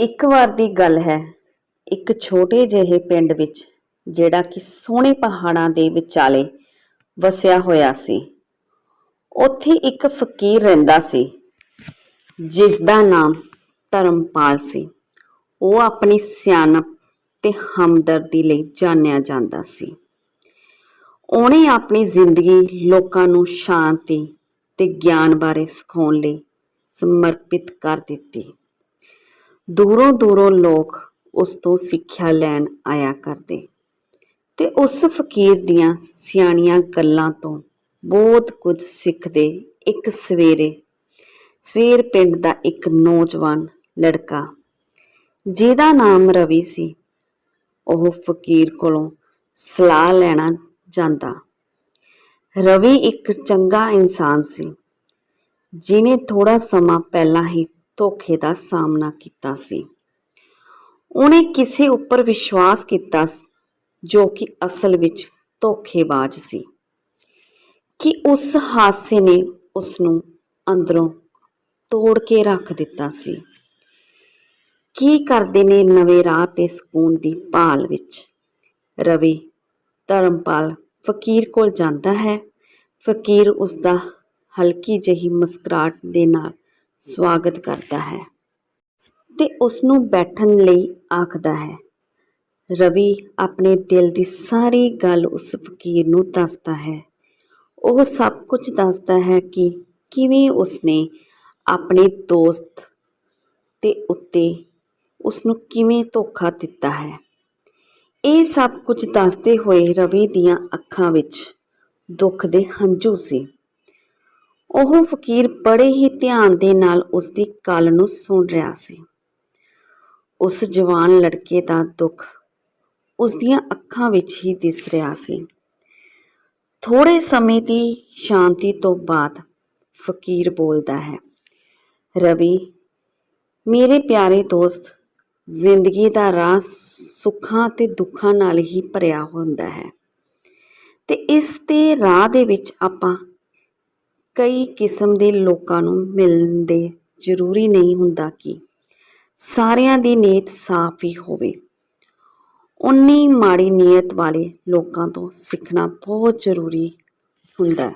ਇੱਕ ਵਾਰ ਦੀ ਗੱਲ ਹੈ, ਇੱਕ ਛੋਟੇ ਜਿਹੇ ਪਿੰਡ ਵਿੱਚ, ਜਿਹੜਾ ਕਿ ਸੋਹਣੇ ਪਹਾੜਾਂ ਦੇ ਵਿਚਾਲੇ ਵਸਿਆ ਹੋਇਆ ਸੀ। ਉੱਥੇ ਇੱਕ ਫਕੀਰ ਰਹਿੰਦਾ ਸੀ ਜਿਸ ਦਾ ਨਾਮ ਧਰਮਪਾਲ ਸੀ। ਉਹ ਆਪਣੀ ਸਿਆਣਪ ਤੇ ਹਮਦਰਦੀ ਲਈ ਜਾਣਿਆ ਜਾਂਦਾ ਸੀ। ਉਹਨੇ ਆਪਣੀ ਜ਼ਿੰਦਗੀ ਲੋਕਾਂ ਨੂੰ ਸ਼ਾਂਤੀ ਤੇ ਗਿਆਨ ਬਾਰੇ ਸਿਖਾਉਣ ਲਈ ਸਮਰਪਿਤ ਕਰ ਦਿੱਤੀ। ਦੂਰੋਂ ਦੂਰੋਂ ਲੋਕ ਉਸ ਤੋਂ ਸਿੱਖਿਆ ਲੈਣ ਆਇਆ ਕਰਦੇ। ਤੇ ਉਸ ਫਕੀਰ ਦੀਆਂ ਸਿਆਣੀਆਂ ਗੱਲਾਂ ਤੋਂ ਬਹੁਤ ਕੁਝ ਸਿੱਖਦੇ ਇੱਕ ਸਵੇਰੇ। ਸਵੇਰ ਪਿੰਡ ਦਾ ਇੱਕ ਨੌਜਵਾਨ ਲੜਕਾ, ਜਿਹਦਾ ਨਾਮ ਰਵੀ ਸੀ, ਉਹ ਫਕੀਰ ਕੋਲੋਂ ਸਲਾਹ ਲੈਣਾ ਜਾਂਦਾ। ਰਵੀ ਇੱਕ ਚੰਗਾ ਇਨਸਾਨ ਸੀ ਜਿਨੇ ਥੋੜਾ ਸਮਾਂ ਪਹਿਲਾਂ ਹੀ ਧੋਖੇ ਦਾ ਸਾਹਮਣਾ ਕੀਤਾ ਸੀ। ਉਹਨੇ ਕਿਸੇ ਉੱਪਰ ਵਿਸ਼ਵਾਸ ਕੀਤਾ ਜੋ ਕਿ ਅਸਲ ਵਿੱਚ ਧੋਖੇਬਾਜ਼ ਸੀ। ਕਿ ਉਸ ਹਾਦਸੇ ਨੇ ਉਸ ਨੂੰ ਅੰਦਰੋਂ ਤੋੜ ਕੇ ਰੱਖ ਦਿੱਤਾ ਸੀ। ਕੀ ਕਰਦੇ ਨੇ ਨਵੇਂ ਰਾਹ ਤੇ ਸਕੂਨ ਦੀ ਭਾਲ ਵਿੱਚ? ਰਵੀ ਧਰਮਪਾਲ ਫਕੀਰ ਕੋਲ ਜਾਂਦਾ ਹੈ। ਫਕੀਰ ਉਸ ਦਾ ਹਲਕੀ ਜਿਹੀ ਮੁਸਕਰਾਹਟ ਦੇ ਨਾਲ ਸਵਾਗਤ ਕਰਦਾ ਹੈ ਤੇ ਉਸ ਨੂੰ ਬੈਠਣ ਲਈ ਆਖਦਾ ਹੈ, ਰਵੀ, ਆਪਣੇ ਦਿਲ ਦੀ ਸਾਰੀ ਗੱਲ ਉਸ ਫਕੀਰ ਨੂੰ ਦੱਸਦਾ ਹੈ। ਉਹ ਸਭ ਕੁਝ ਦੱਸਦਾ ਹੈ ਕਿ ਕਿਵੇਂ ਉਸਨੇ ਆਪਣੇ ਦੋਸਤ ਤੇ ਉੱਤੇ ਉਸ ਨੂੰ ਕਿਵੇਂ ਧੋਖਾ ਦਿੱਤਾ ਹੈ। ਇਹ ਸਭ ਕੁਝ ਦੱਸਦੇ ਹੋਏ ਰਵੀ ਦੀਆਂ ਅੱਖਾਂ ਵਿੱਚ ਦੁੱਖ ਦੇ ਹੰਝੂ ਸੀ। ਉਹ ਫਕੀਰ ਬੜੇ ਹੀ ਧਿਆਨ ਦੇ ਨਾਲ ਉਸ ਦੀ ਗੱਲ ਨੂੰ ਸੁਣ ਰਿਹਾ ਸੀ। ਉਸ ਜਵਾਨ ਲੜਕੇ ਦਾ ਦੁੱਖ ਉਸ ਦੀਆਂ ਅੱਖਾਂ ਵਿੱਚ ਹੀ ਦਿਸ ਰਿਹਾ ਸੀ। ਥੋੜੇ ਸਮੇਂ ਦੀ ਸ਼ਾਂਤੀ ਤੋਂ ਬਾਅਦ ਫਕੀਰ ਬੋਲਦਾ ਹੈ, ਰਵੀ, ਮੇਰੇ ਪਿਆਰੇ ਦੋਸਤ, ਜ਼ਿੰਦਗੀ ਦਾ ਰਾਹ ਸੁੱਖਾਂ ਤੇ ਦੁੱਖਾਂ ਨਾਲ ਹੀ ਭਰਿਆ ਹੁੰਦਾ ਹੈ ਤੇ ਇਸ ਦੇ ਰਾਹ ਦੇ ਵਿੱਚ ਆਪਾਂ ਕਈ ਕਿਸਮ ਦੇ ਲੋਕਾਂ ਨੂੰ ਮਿਲਦੇ ਜ਼ਰੂਰੀ ਨਹੀਂ ਹੁੰਦਾ ਕਿ ਸਾਰਿਆਂ ਦੀ ਨੀਅਤ ਸਾਫ਼ ਹੀ ਹੋਵੇ। ਉਨੀ ਮਾੜੀ ਨੀਅਤ ਵਾਲੇ ਲੋਕਾਂ ਤੋਂ ਸਿੱਖਣਾ ਬਹੁਤ ਜ਼ਰੂਰੀ ਹੁੰਦਾ ਹੈ।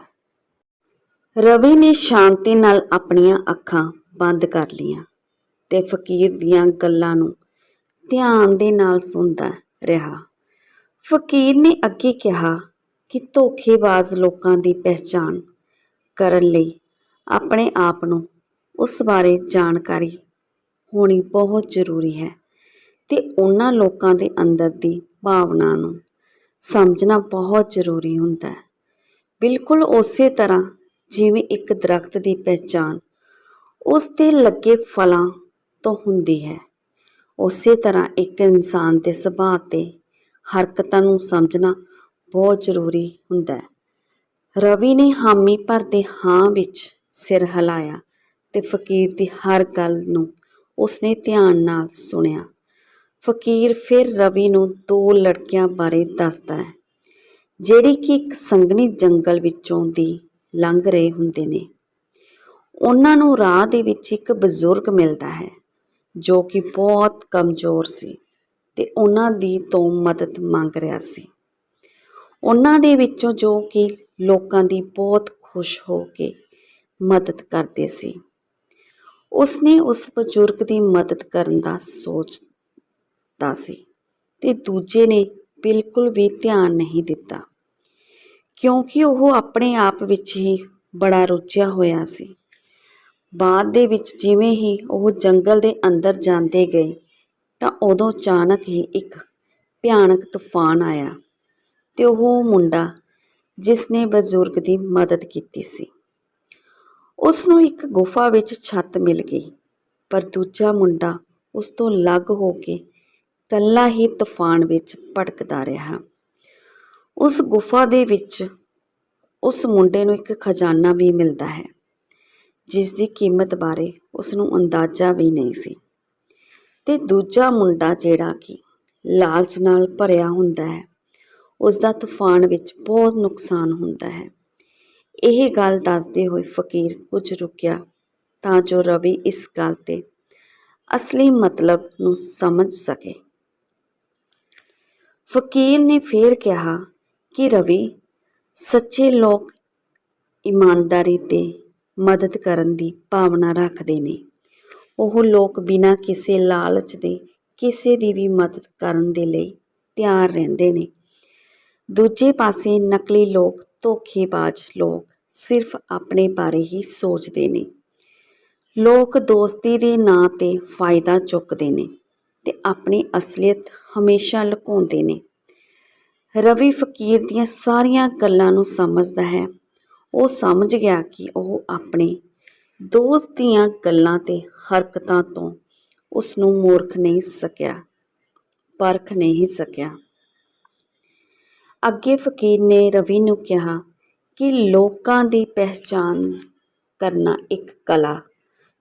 ਰਵੀ ਨੇ ਸ਼ਾਂਤੀ ਨਾਲ ਆਪਣੀਆਂ ਅੱਖਾਂ ਬੰਦ ਕਰ ਲਈਆਂ ਤੇ ਫਕੀਰ ਦੀਆਂ ਗੱਲਾਂ ਨੂੰ ਧਿਆਨ ਦੇ ਨਾਲ ਸੁਣਦਾ ਰਿਹਾ। ਫਕੀਰ ਨੇ ਅੱਗੇ ਕਿਹਾ ਕਿ ਧੋਖੇਬਾਜ਼ ਲੋਕਾਂ ਦੀ ਪਹਿਚਾਣ ਕਰਨ ਲਈ ਆਪਣੇ ਆਪ ਨੂੰ ਉਸ ਬਾਰੇ ਜਾਣਕਾਰੀ ਹੋਣੀ ਬਹੁਤ ਜ਼ਰੂਰੀ ਹੈ ਤੇ ਉਹਨਾਂ ਲੋਕਾਂ ਦੇ ਅੰਦਰ ਦੀ ਭਾਵਨਾ ਨੂੰ ਸਮਝਣਾ ਬਹੁਤ ਜ਼ਰੂਰੀ ਹੁੰਦਾ ਹੈ। ਬਿਲਕੁਲ ਉਸੇ ਤਰ੍ਹਾਂ ਜਿਵੇਂ ਇੱਕ ਦਰਖਤ ਦੀ ਪਹਿਚਾਣ ਉਸ ਤੇ ਲੱਗੇ ਫਲਾਂ ਤੋਂ ਹੁੰਦੀ ਹੈ। ਉਸੇ ਤਰ੍ਹਾਂ ਇੱਕ ਇਨਸਾਨ ਦੇ ਸੁਭਾਅ ਤੇ ਹਰਕਤਾਂ ਨੂੰ ਸਮਝਣਾ ਬਹੁਤ ਜ਼ਰੂਰੀ ਹੁੰਦਾ ਹੈ। ਰਵੀ ਨੇ ਹਾਮੀ ਭਰਦੇ ਹਾਂ ਵਿੱਚ ਸਿਰ ਹਿਲਾਇਆ ਤੇ ਫਕੀਰ ਦੀ ਹਰ ਗੱਲ ਨੂੰ ਉਸਨੇ ਧਿਆਨ ਨਾਲ ਸੁਣਿਆ। ਫਕੀਰ ਫਿਰ ਰਵੀ ਨੂੰ ਦੋ ਲੜਕਿਆਂ ਬਾਰੇ ਦੱਸਦਾ ਹੈ, ਜਿਹੜੀ ਕਿ ਇੱਕ ਸੰਘਣੀ ਜੰਗਲ ਵਿੱਚੋਂ ਦੀ ਲੰਘ ਰਹੇ ਹੁੰਦੇ ਨੇ। ਉਹਨਾਂ ਨੂੰ ਰਾਹ ਦੇ ਵਿੱਚ ਇੱਕ ਬਜ਼ੁਰਗ ਮਿਲਦਾ ਹੈ, ਜੋ ਕਿ ਬਹੁਤ ਕਮਜ਼ੋਰ ਸੀ ਤੇ ਉਹਨਾਂ ਦੀ ਤੋਂ ਮਦਦ ਮੰਗ ਰਿਹਾ ਸੀ। ਉਹਨਾਂ ਦੇ ਵਿੱਚੋਂ ਜੋ ਕਿ ਲੋਕਾਂ ਦੀ ਬਹੁਤ ਖੁਸ਼ ਹੋ ਕੇ ਮਦਦ ਕਰਦੇ ਸੀ। ਉਸਨੇ ਉਸ ਬਜ਼ੁਰਗ ਦੀ ਮਦਦ ਕਰਨ ਦਾ ਸੋਚਦਾ ਸੀ ਤੇ ਦੂਜੇ ਨੇ ਬਿਲਕੁਲ ਵੀ ਧਿਆਨ ਨਹੀਂ ਦਿੱਤਾ, ਕਿਉਂਕਿ ਉਹ ਆਪਣੇ ਆਪ ਵਿੱਚ ਹੀ ਬੜਾ ਰੁੱਝਿਆ ਹੋਇਆ ਸੀ। ਬਾਅਦ ਦੇ ਵਿੱਚ ਜਿਵੇਂ ਹੀ ਉਹ ਜੰਗਲ ਦੇ ਅੰਦਰ ਜਾਂਦੇ ਗਏ, ਤਾਂ ਉਦੋਂ ਅਚਾਨਕ ਹੀ ਇੱਕ ਭਿਆਨਕ ਤੂਫਾਨ ਆਇਆ ਤੇ ਉਹ ਮੁੰਡਾ ਜਿਸ ਨੇ ਬਜ਼ੁਰਗ ਦੀ ਮਦਦ ਕੀਤੀ ਸੀ। ਉਸ ਨੂੰ ਇੱਕ ਗੁਫਾ ਵਿੱਚ ਛੱਤ ਮਿਲ ਗਈ, ਪਰ ਦੂਜਾ ਮੁੰਡਾ ਉਸ ਤੋਂ ਅਲੱਗ ਹੋ ਕੇ ਕੱਲਾ ਹੀ ਤੂਫਾਨ ਵਿੱਚ ਭਟਕਦਾ ਰਿਹਾ। ਉਸ ਗੁਫਾ ਦੇ ਵਿੱਚ ਉਸ ਮੁੰਡੇ ਨੂੰ ਇੱਕ ਖਜ਼ਾਨਾ ਵੀ ਮਿਲਦਾ ਹੈ, ਜਿਸ ਦੀ ਕੀਮਤ ਬਾਰੇ ਉਸ ਨੂੰ ਅੰਦਾਜ਼ਾ ਵੀ ਨਹੀਂ ਸੀ। ਤੇ ਦੂਜਾ ਮੁੰਡਾ ਜਿਹੜਾ ਕਿ ਲਾਲਚ ਨਾਲ ਭਰਿਆ ਹੁੰਦਾ ਹੈ ਉਸ ਦਾ ਤੂਫਾਨ ਵਿੱਚ ਬਹੁਤ ਨੁਕਸਾਨ ਹੁੰਦਾ ਹੈ। ਇਹ ਗੱਲ ਦੱਸਦੇ ਹੋਏ ਫਕੀਰ ਕੁਝ ਰੁਕਿਆ ਤਾਂ ਜੋ ਰਵੀ ਇਸ ਗੱਲ ਤੇ ਅਸਲੀ ਮਤਲਬ ਨੂੰ ਸਮਝ ਸਕੇ। ਫਕੀਰ ਨੇ ਫੇਰ ਕਿਹਾ ਕਿ ਰਵੀ ਸੱਚੇ ਲੋਕ ਇਮਾਨਦਾਰੀ ਤੇ ਮਦਦ ਕਰਨ ਦੀ ਭਾਵਨਾ ਰੱਖਦੇ ਨੇ। ਉਹ ਲੋਕ ਬਿਨਾਂ ਕਿਸੇ ਲਾਲਚ ਦੇ ਕਿਸੇ ਦੀ ਵੀ ਮਦਦ ਕਰਨ ਦੇ ਲਈ ਤਿਆਰ ਰਹਿੰਦੇ ਨੇ। ਦੂਜੇ ਪਾਸੇ ਨਕਲੀ ਲੋਕ, ਧੋਖੇਬਾਜ਼ ਲੋਕ ਸਿਰਫ ਆਪਣੇ ਬਾਰੇ ਹੀ ਸੋਚਦੇ ਨੇ। ਲੋਕ ਦੋਸਤੀ ਦੇ ਨਾਂ ਤੇ ਫਾਇਦਾ ਚੁੱਕਦੇ ਨੇ ਤੇ ਆਪਣੀ ਅਸਲੀਅਤ ਹਮੇਸ਼ਾ ਲੁਕਾਉਂਦੇ ਨੇ। ਰਵੀ ਫਕੀਰ ਦੀਆਂ ਸਾਰੀਆਂ ਗੱਲਾਂ ਨੂੰ ਸਮਝਦਾ ਹੈ। ਉਹ ਸਮਝ ਗਿਆ ਕਿ ਉਹ ਆਪਣੇ ਦੋਸਤ ਦੀਆਂ ਗੱਲਾਂ ਤੇ ਹਰਕਤਾਂ ਤੋਂ ਉਸ ਨੂੰ ਮੂਰਖ ਨਹੀਂ ਸਕਿਆ, ਪਰਖ ਨਹੀਂ ਸਕਿਆ। ਅੱਗੇ ਫਕੀਰ ਨੇ ਰਵੀ ਨੂੰ ਕਿਹਾ ਕਿ ਲੋਕਾਂ ਦੀ ਪਹਿਚਾਨ ਕਰਨਾ ਇੱਕ ਕਲਾ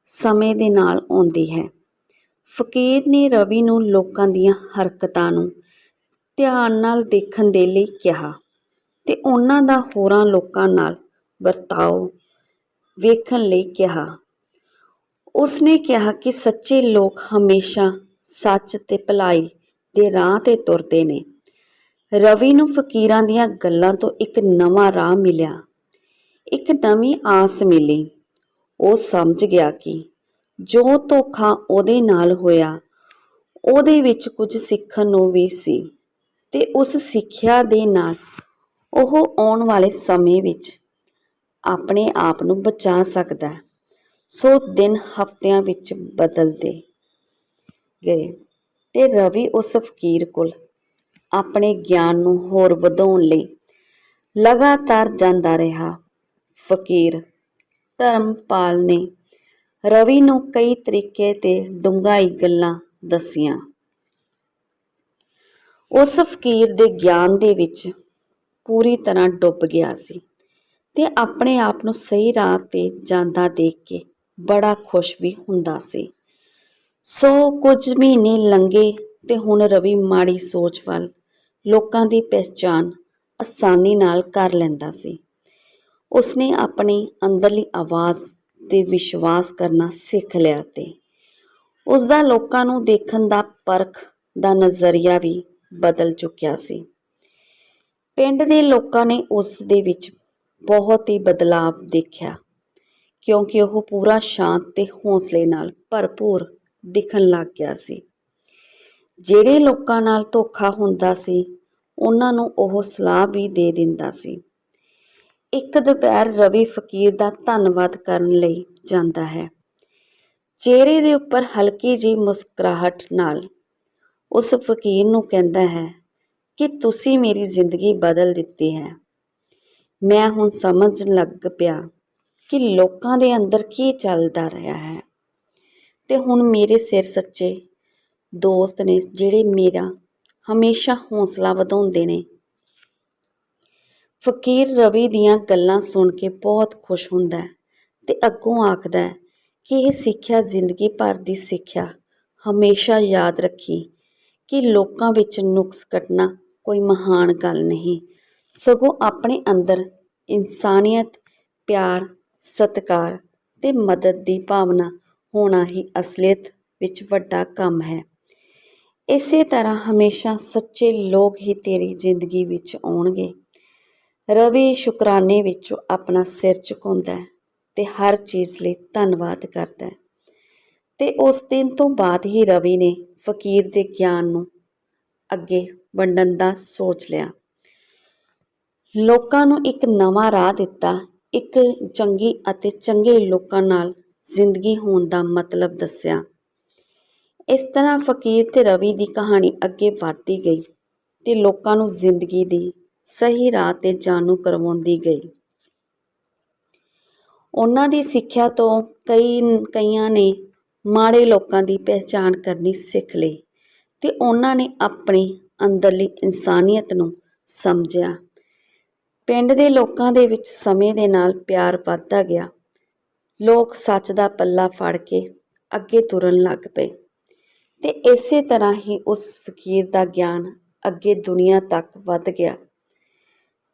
ਸਮੇਂ ਦੇ ਨਾਲ ਆਉਂਦੀ ਹੈ। ਫਕੀਰ ਨੇ ਰਵੀ ਨੂੰ ਲੋਕਾਂ ਦੀਆਂ ਹਰਕਤਾਂ ਨੂੰ ਧਿਆਨ ਨਾਲ ਦੇਖਣ ਦੇ ਲਈ ਕਿਹਾ ਤੇ ਉਹਨਾਂ ਦਾ ਹੋਰਾਂ ਲੋਕਾਂ ਨਾਲ ਵਰਤਾਓ ਵੇਖਣ ਲਈ ਕਿਹਾ। ਉਸਨੇ ਕਿਹਾ ਕਿ ਸੱਚੇ ਲੋਕ ਹਮੇਸ਼ਾ ਸੱਚ ਤੇ ਭਲਾਈ ਦੇ ਰਾਹ ਤੇ ਤੁਰਦੇ ਨੇ। ਰਵੀ ਨੂੰ ਫਕੀਰਾਂ ਦੀਆਂ ਗੱਲਾਂ ਤੋਂ ਇੱਕ ਨਵਾਂ ਰਾਹ ਮਿਲਿਆ। ਇੱਕ ਨਵੀਂ ਆਸ ਮਿਲੀ। ਉਹ ਸਮਝ ਗਿਆ ਕਿ ਜੋ ਧੋਖਾ ਉਹਦੇ ਨਾਲ ਹੋਇਆ, ਉਹਦੇ ਵਿੱਚ ਕੁਝ ਸਿੱਖਣ ਨੂੰ ਵੀ ਸੀ ਤੇ ਉਸ ਸਿੱਖਿਆ ਦੇ ਨਾਲ ਉਹ ਆਉਣ ਵਾਲੇ ਸਮੇਂ ਵਿੱਚ ਆਪਣੇ ਆਪ ਨੂੰ ਬਚਾ ਸਕਦਾ ਸੋ ਦਿਨ ਹਫ਼ਤਿਆਂ ਵਿੱਚ ਬਦਲਦੇ ਗਏ ਤੇ ਰਵੀ ਉਸ ਫਕੀਰ ਕੋਲ ਆਪਣੇ ਗਿਆਨ ਨੂੰ ਹੋਰ ਵਧਾਉਣ ਲਈ ਲਗਾਤਾਰ ਜਾਂਦਾ ਰਿਹਾ। ਫਕੀਰ ਧਰਮਪਾਲ ਨੇ ਰਵੀ ਨੂੰ ਕਈ ਤਰੀਕੇ ਤੇ ਡੂੰਘਾਈ ਗੱਲਾਂ ਦੱਸੀਆਂ। ਉਸ ਫਕੀਰ ਦੇ ਗਿਆਨ ਦੇ ਵਿੱਚ ਪੂਰੀ ਤਰ੍ਹਾਂ ਡੁੱਬ ਗਿਆ ਸੀ ਤੇ ਆਪਣੇ ਆਪ ਨੂੰ ਸਹੀ ਰਾਹ ਤੇ ਜਾਂਦਾ ਦੇਖ ਕੇ ਬੜਾ ਖੁਸ਼ ਵੀ ਹੁੰਦਾ ਸੀ। ਸੋ ਕੁਝ ਮਹੀਨੇ ਲੰਘੇ ਤੇ ਹੁਣ ਰਵੀ ਮਾੜੀ ਸੋਚ ਵੱਲ ਲੋਕਾਂ ਦੀ ਪਛਾਣ ਆਸਾਨੀ ਨਾਲ ਕਰ ਲੈਂਦਾ ਸੀ। ਉਸਨੇ ਆਪਣੀ ਅੰਦਰਲੀ ਆਵਾਜ਼ ਤੇ ਵਿਸ਼ਵਾਸ ਕਰਨਾ ਸਿੱਖ ਲਿਆ ਤੇ ਉਸ ਦਾ ਲੋਕਾਂ ਨੂੰ ਦੇਖਣ ਦਾ ਪਰਖ ਦਾ ਨਜ਼ਰੀਆ ਵੀ ਬਦਲ ਚੁੱਕਿਆ ਸੀ। ਪਿੰਡ ਦੇ ਲੋਕਾਂ ਨੇ ਉਸ ਦੇ ਵਿੱਚ ਬਹੁਤ ਹੀ ਬਦਲਾਵ ਦੇਖਿਆ, ਕਿਉਂਕਿ ਉਹ ਪੂਰਾ ਸ਼ਾਂਤ ਤੇ ਹੌਸਲੇ ਨਾਲ ਭਰਪੂਰ ਦਿਖਣ ਲੱਗ ਗਿਆ ਸੀ। ਜਿਹੜੇ ਲੋਕਾਂ ਨਾਲ ਧੋਖਾ ਹੁੰਦਾ ਸੀ, ਉਹਨਾਂ ਨੂੰ ਉਹ ਸਲਾਹ ਵੀ ਦੇ ਦਿੰਦਾ ਸੀ। ਇੱਕ ਦੁਪਹਿਰ ਰਵੀ ਫਕੀਰ ਦਾ ਧੰਨਵਾਦ ਕਰਨ ਲਈ ਜਾਂਦਾ ਹੈ। ਚਿਹਰੇ ਦੇ ਉੱਪਰ ਹਲਕੀ ਜਿਹੀ ਮੁਸਕਰਾਹਟ ਨਾਲ ਉਸ ਫਕੀਰ ਨੂੰ ਕਹਿੰਦਾ ਹੈ ਕਿ ਤੁਸੀਂ ਮੇਰੀ ਜ਼ਿੰਦਗੀ ਬਦਲ ਦਿੱਤੀ ਹੈ। ਮੈਂ ਹੁਣ ਸਮਝਣ ਲੱਗ ਪਿਆ ਕਿ ਲੋਕਾਂ ਦੇ ਅੰਦਰ ਕੀ ਚੱਲਦਾ ਰਿਹਾ ਹੈ ਤੇ ਹੁਣ ਮੇਰੇ ਸਿਰ ਸੱਚੇ ਦੋਸਤ ਨੇ ਜਿਹੜੇ ਮੇਰਾ ਹਮੇਸ਼ਾ ਹੌਸਲਾ ਵਧਾਉਂਦੇ ਨੇ। ਫਕੀਰ ਰਵੀ ਦੀਆਂ ਗੱਲਾਂ ਸੁਣ ਕੇ ਬਹੁਤ ਖੁਸ਼ ਹੁੰਦਾ ਹੈ ਤੇ ਅੱਗੋਂ ਆਖਦਾ ਹੈ ਕਿ ਇਹ ਸਿੱਖਿਆ ਜ਼ਿੰਦਗੀ ਭਰ ਦੀ ਸਿੱਖਿਆ। ਹਮੇਸ਼ਾ ਯਾਦ ਰੱਖੀ ਕਿ ਲੋਕਾਂ ਵਿੱਚ ਨੁਕਸ ਕੱਟਣਾ ਕੋਈ ਮਹਾਨ ਗੱਲ ਨਹੀਂ। ਸਗੋਂ ਆਪਣੇ ਅੰਦਰ ਇਨਸਾਨੀਅਤ, ਪਿਆਰ, ਸਤਿਕਾਰ ਤੇ ਮਦਦ ਦੀ ਭਾਵਨਾ ਹੋਣਾ ਹੀ ਅਸਲੀਅਤ ਵਿੱਚ ਵੱਡਾ ਕੰਮ ਹੈ। ਇਸੇ ਤਰ੍ਹਾਂ ਹਮੇਸ਼ਾ ਸੱਚੇ ਲੋਕ ਹੀ ਤੇਰੀ ਜ਼ਿੰਦਗੀ ਵਿੱਚ ਆਉਣਗੇ। ਰਵੀ ਸ਼ੁਕਰਾਨੇ ਵਿੱਚੋਂ ਆਪਣਾ ਸਿਰ ਝੁਕਾਉਂਦਾ ਹੈ ਤੇ ਹਰ ਚੀਜ਼ ਲਈ ਧੰਨਵਾਦ ਕਰਦਾ ਹੈ। ਤੇ ਉਸ ਦਿਨ ਤੋਂ ਬਾਅਦ ਹੀ ਰਵੀ ਨੇ ਫਕੀਰ ਦੇ ਗਿਆਨ ਨੂੰ ਅੱਗੇ ਵੰਡਣ ਦਾ ਸੋਚ ਲਿਆ। ਲੋਕਾਂ ਨੂੰ ਇੱਕ ਨਵਾਂ ਰਾਹ ਦਿੱਤਾ, ਇੱਕ ਚੰਗੀ ਅਤੇ ਚੰਗੇ ਲੋਕਾਂ ਨਾਲ ਜ਼ਿੰਦਗੀ ਹੋਣ ਦਾ ਮਤਲਬ ਦੱਸਿਆ। ਇਸ ਤਰ੍ਹਾਂ ਫਕੀਰ ਤੇ ਰਵੀ ਦੀ ਕਹਾਣੀ ਅੱਗੇ ਵਧਦੀ ਗਈ ਤੇ ਲੋਕਾਂ ਨੂੰ ਜ਼ਿੰਦਗੀ ਦੀ ਸਹੀ ਰਾਹ ਤੇ ਜਾਣੂ ਕਰਵਾਉਂਦੀ ਗਈ। ਉਹਨਾਂ ਦੀ ਸਿੱਖਿਆ ਤੋਂ ਕਈ ਕਈਆਂ ਨੇ ਮਾੜੇ ਲੋਕਾਂ ਦੀ ਪਹਿਚਾਣ ਕਰਨੀ ਸਿੱਖ ਲਈ ਤੇ ਉਹਨਾਂ ਨੇ ਆਪਣੀ ਅੰਦਰਲੀ ਇਨਸਾਨੀਅਤ ਨੂੰ ਸਮਝਿਆ। ਪਿੰਡ ਦੇ ਲੋਕਾਂ ਦੇ ਵਿੱਚ ਸਮੇਂ ਦੇ ਨਾਲ ਪਿਆਰ ਵੱਧਦਾ ਗਿਆ। ਲੋਕ ਸੱਚ ਦਾ ਪੱਲਾ ਫੜ ਕੇ ਅੱਗੇ ਤੁਰਨ ਲੱਗ ਪਏ। ਤੇ ਇਸੇ ਤਰ੍ਹਾਂ ਹੀ ਉਸ ਫਕੀਰ ਦਾ ਗਿਆਨ ਅੱਗੇ ਦੁਨੀਆ ਤੱਕ ਵੱਧ ਗਿਆ।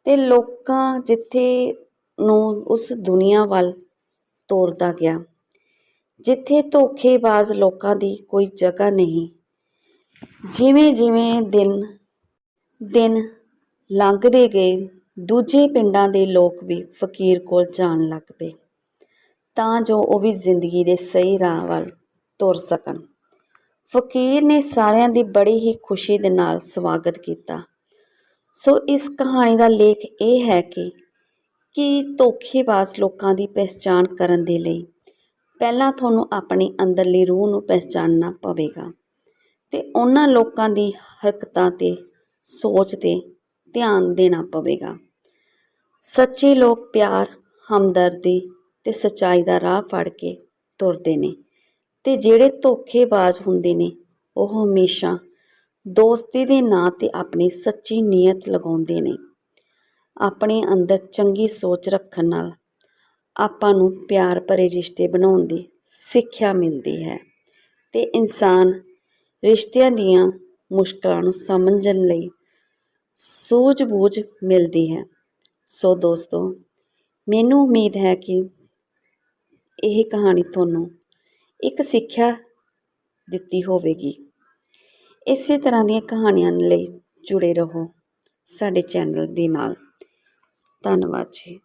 ਤੇ ਲੋਕਾਂ ਜਿੱਥੇ ਨੂੰ ਉਸ ਦੁਨੀਆ ਵੱਲ ਤੋਰਦਾ ਗਿਆ, ਜਿੱਥੇ ਧੋਖੇਬਾਜ਼ ਲੋਕਾਂ ਦੀ ਕੋਈ ਜਗ੍ਹਾ ਨਹੀਂ ਜਿਵੇਂ ਜਿਵੇਂ ਦਿਨ ਦਿਨ ਲੰਘਦੇ ਗਏ, ਦੂਜੇ ਪਿੰਡਾਂ ਦੇ ਲੋਕ ਵੀ ਫਕੀਰ ਕੋਲ ਜਾਣ ਲੱਗ ਪਏ, ਤਾਂ ਜੋ ਉਹ ਵੀ ਜ਼ਿੰਦਗੀ ਦੇ ਸਹੀ ਰਾਹ ਵੱਲ ਤੁਰ ਸਕਣ। ਫਕੀਰ ਨੇ ਸਾਰਿਆਂ ਦੀ ਬੜੀ ਹੀ ਖੁਸ਼ੀ ਦੇ ਨਾਲ ਸਵਾਗਤ ਕੀਤਾ। ਸੋ ਇਸ ਕਹਾਣੀ ਦਾ ਲੇਖ ਇਹ ਹੈ ਕਿ ਕਿ ਧੋਖੇਬਾਜ਼ ਲੋਕਾਂ ਦੀ ਪਛਾਣ ਕਰਨ ਦੇ ਲਈ ਪਹਿਲਾਂ ਤੁਹਾਨੂੰ ਆਪਣੀ ਅੰਦਰਲੀ ਰੂਹ ਨੂੰ ਪਛਾਣਨਾ ਪਵੇਗਾ ਤੇ ਉਹਨਾਂ ਲੋਕਾਂ ਦੀ ਹਰਕਤਾਂ ਤੇ ਸੋਚ ਤੇ ਧਿਆਨ ਦੇਣਾ ਪਵੇਗਾ। ਸੱਚੇ ਲੋਕ ਪਿਆਰ, ਹਮਦਰਦੀ ਤੇ ਸਚਾਈ ਦਾ ਰਾਹ ਫੜ ਕੇ ਤੁਰਦੇ ਨੇ। ਤੇ ਜਿਹੜੇ ਧੋਖੇਬਾਜ਼ ਹੁੰਦੇ ਨੇ, ਉਹ ਹਮੇਸ਼ਾ ਦੋਸਤੀ ਦੇ ਨਾਂ ਤੇ ਆਪਣੀ ਸੱਚੀ ਨੀਅਤ ਲਗਾਉਂਦੇ ਨੇ। ਆਪਣੇ ਅੰਦਰ ਚੰਗੀ ਸੋਚ ਰੱਖਣ ਨਾਲ ਆਪਾਂ ਨੂੰ ਪਿਆਰ ਭਰੇ ਰਿਸ਼ਤੇ ਬਣਾਉਣ ਦੀ ਸਿੱਖਿਆ ਮਿਲਦੀ ਹੈ ਤੇ ਇਨਸਾਨ ਰਿਸ਼ਤਿਆਂ ਦੀਆਂ ਮੁਸ਼ਕਲਾਂ ਨੂੰ ਸਮਝਣ ਲਈ ਸੂਝ-ਬੂਝ ਮਿਲਦੀ ਹੈ। ਸੋ ਦੋਸਤੋ, ਮੈਨੂੰ ਉਮੀਦ ਹੈ ਕਿ ਇਹ ਕਹਾਣੀ ਤੁਹਾਨੂੰ ਇੱਕ ਸਿੱਖਿਆ ਦਿੱਤੀ ਹੋਵੇਗੀ। ਇਸੇ ਤਰ੍ਹਾਂ ਦੀਆਂ ਕਹਾਣੀਆਂ ਲਈ ਜੁੜੇ ਰਹੋ ਸਾਡੇ ਚੈਨਲ ਦੇ ਨਾਲ। ਧੰਨਵਾਦ ਜੀ।